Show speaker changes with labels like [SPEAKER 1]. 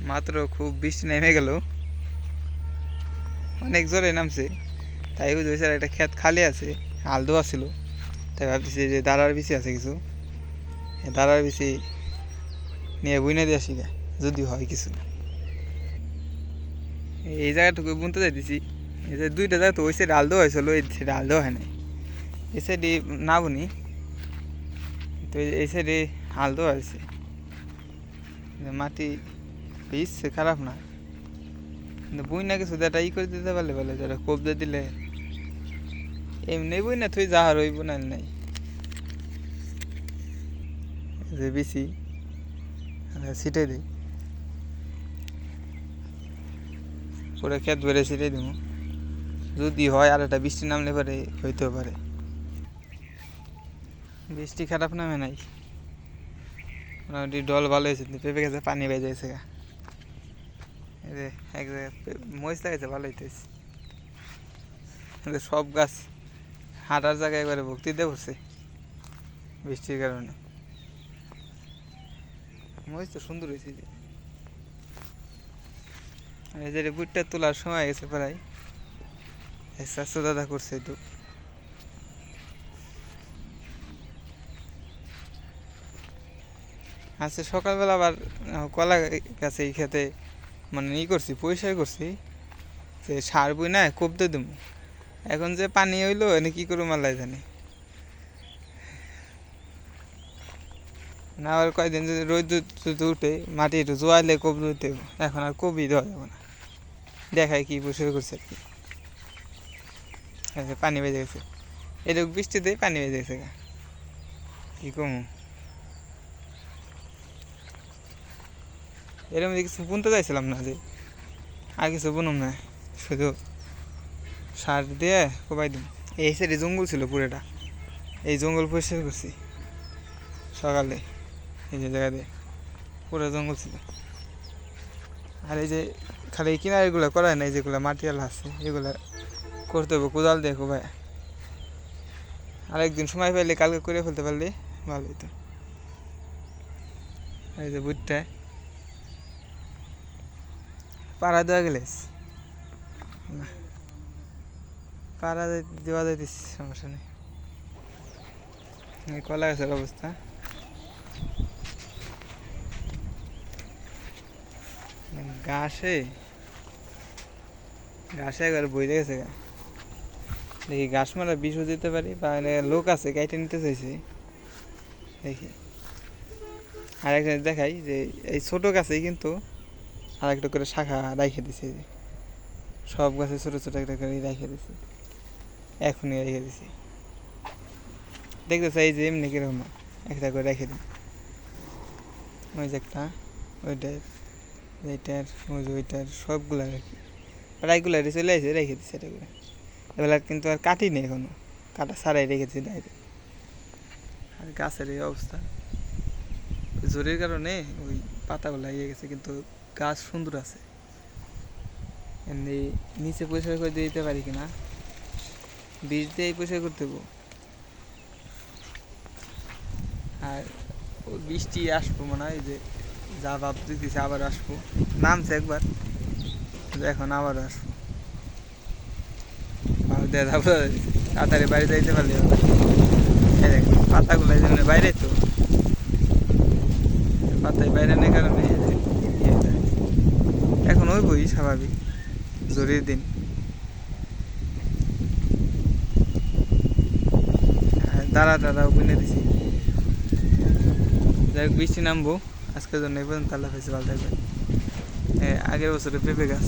[SPEAKER 1] মাত্র খুব বৃষ্টি নেমে গেল। অনেক জোরে নামছে। তাই ওই স্যার একটা ক্ষেত খালি আছে, হাল দোয়া ছিল। তাই ভাবতেছি যে দাঁড়ার বিচি আছে কিছু। দাঁড়ার বিচি নিয়ে বুনে দিয়ে আসি যদি হয় কিছু। এই জায়গাটুকু বুনতে যাইতেছি। এই যে দুইটা জায়গা তো ওই সাইডে দেওয়া হয়েছিল, এই সাইডে দেওয়া হয় নাই। এই সাইডে না বুনি তো এই- সাইডে দেওয়া হয়েছে। মাটি পিস খারাপ না। কিন্তু বই না কিছু এটা ই করে দিতে পারলে ভালো যেটা কবজা দিলে। এমনি বই না, তুই যাহার ওই বোনাল নাই যে বেশি ছিটাই দিই পুরো খেত ভরে ছিটাই দিব যদি হয়, আর একটা বৃষ্টি নামলে পারে হইতেও পারে। বৃষ্টি খারাপ নামে নাই। মোটামুটি ডল ভালো হয়েছে পেঁপে গাছে পানি বেজে গেছে এই এক জায়গায় মরিচ লাগাইছে, ভালো হইতেছে। সব গাছ হাঁটার জায়গায় একবারে ভক্তিতে বসছে বৃষ্টির কারণে। মরিচ তো সুন্দর হয়েছে এই যে। বুটটা তোলার সময় গেছে প্রায়। স্বাস্থ্য দাদা করছে একটু। আজকে সকালবেলা আবার কলা গাছে এই খেতে মানে ই করছি, পরিষ্কার করছি যে সার বই না কবতে দেব এখন যে পানি হইল, এনে কি করব মাল্লাই জানি। না আবার কয়দিন যদি রোদ যদি উঠে, মাটি একটু জোয়াইলে কবি হবে। এখন আর কবি দেওয়া যাবে না। দেখায় কি পরিষ্কার করছে আর কি। পানি বেজে গেছে। এরকম বৃষ্টিতে পানি বেজে গেছে কি কমু? এরকম কিছু বুনতে চাইছিলাম না যে কিছু বুনুম না। শুধু সার দিয়ে কোবাই দিম। এই সাইডে জঙ্গল ছিল পুরোটা। এই জঙ্গল পরিষ্কার করছি। সকালে এই যে জায়গা দিয়ে পুরো জঙ্গল ছিল। আর এই যে খালি কিনারেগুলো করায় না যেগুলো মাটিয়ালা আছে, এগুলো করতে হবে, কোদাল দিয়ে কোবাই আর একদিন সময় পাইলে কালকে করে ফেলতে পারলে ভালো হতো এই যে বুটটা পাড়া দেওয়া গেলে? না। পাড়া দেওয়া যাইতিস সমস্যা নেই। কলা গাছের অবস্থা। ঘাসে ঘাসে একবার বইতে গেছে গা। দেখি ঘাস মারা বিষও দিতে পারি বা লোক আছে গাইটে নিতে চাইছি। দেখি। আর একটা দেখাই যে এই ছোট গাছেই কিন্তু আর একটা করে শাখা রাইখে দিছে সব গাছে ছোট ছোট একটা করে রাইখে দিছে। এখনই রেখে দিছি। দেখতে চাই যে এমনি কীরকম? একটা করে রেখে দিই ওই যে একটা, ওইটার এইটার ওই যে ওইটার, সবগুলা রাখি প্রায়গুলা চলে আসে রেখে দিছে এটা করে। এগুলা কিন্তু আর কাটিনি এখনও। কাটা সারাই রেখেছি ডাইরেক্ট আর গাছের এই অবস্থা। জোরের কারণে ওই পাতাগুলা ইয়ে গেছে, কিন্তু গাছ সুন্দর আছে। এমনি নিচে পরিষ্কার করে দিয়ে দিতে পারি কিনা? বীজ দিয়ে পরিষ্কার করতে দেবো আর বৃষ্টি আসব মনে হয় যে যা ভাব দিতেছে আবার আসব। নামছে একবার এখন আবার আসব। তাড়াতাড়ি বাড়ি যাইতে পারলে। পাতাগুলো বাইরে তো। পাতায় বাইরে নেই কারণে। এখন ওই বই স্বাভাবিক জরির দিন দাঁড়া দাঁড়াও বুনে দিছি। যাই হোক, বৃষ্টি নামবো। আজকের জন্য এই পর্যন্ত আল্লাহ হাফেজ, ভালো থাকবেন। আগের বছরে পেঁপে গাছ।